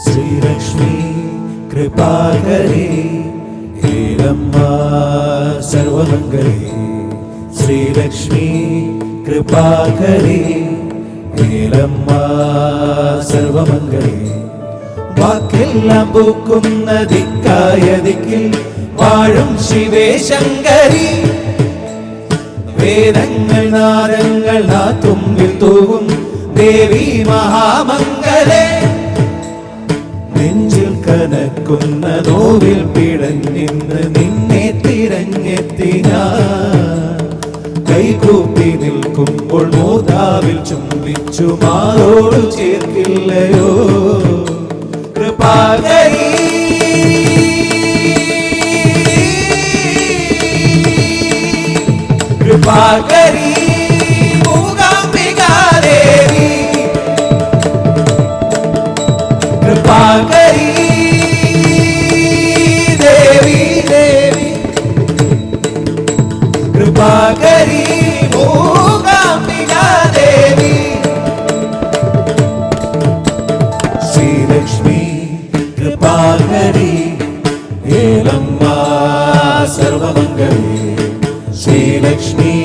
ശ്രീലക്ഷ്മി കൃപാകരേ ഹേരമ്മ സർവമംഗളേ ശ്രീലക്ഷ്മി കൃപാകരേ ഹേരമ്മ സർവമംഗളേ വാക്കെല്ലാം പൂക്കുന്ന ദിക്കായ ദിക്കിൽ വാഴും ശിവേ ശങ്കരി. വേദങ്ങൾ നാദങ്ങൾ നാത്തുമ്പിൽ തൂവും ദേവി മഹാമംഗലേ. നെഞ്ചിൽ കനക്കുന്ന നോവിൽ പിടഞ്ഞിന്ന് നിന്നെ തിരഞ്ഞെത്തി ഞാൻ. കൈകൂപ്പി നിൽക്കുമ്പോൾ മോതാവിൽ ചുംബിച്ചു മാറോട് ചേർക്കില്ലയോ. കൃപാകരീ. കൃപാകരീ. कृपा करी देवी देवी कृपा करी मूकाम्बिका देवी श्रीलक्ष्मी कृपा करी हेलम्मा सर्वमङ्गले श्रीलक्ष्मी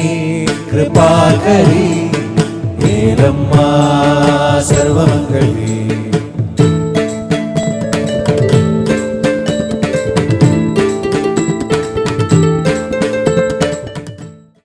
कृपा करी हेलम्मा सर्वमङ्गले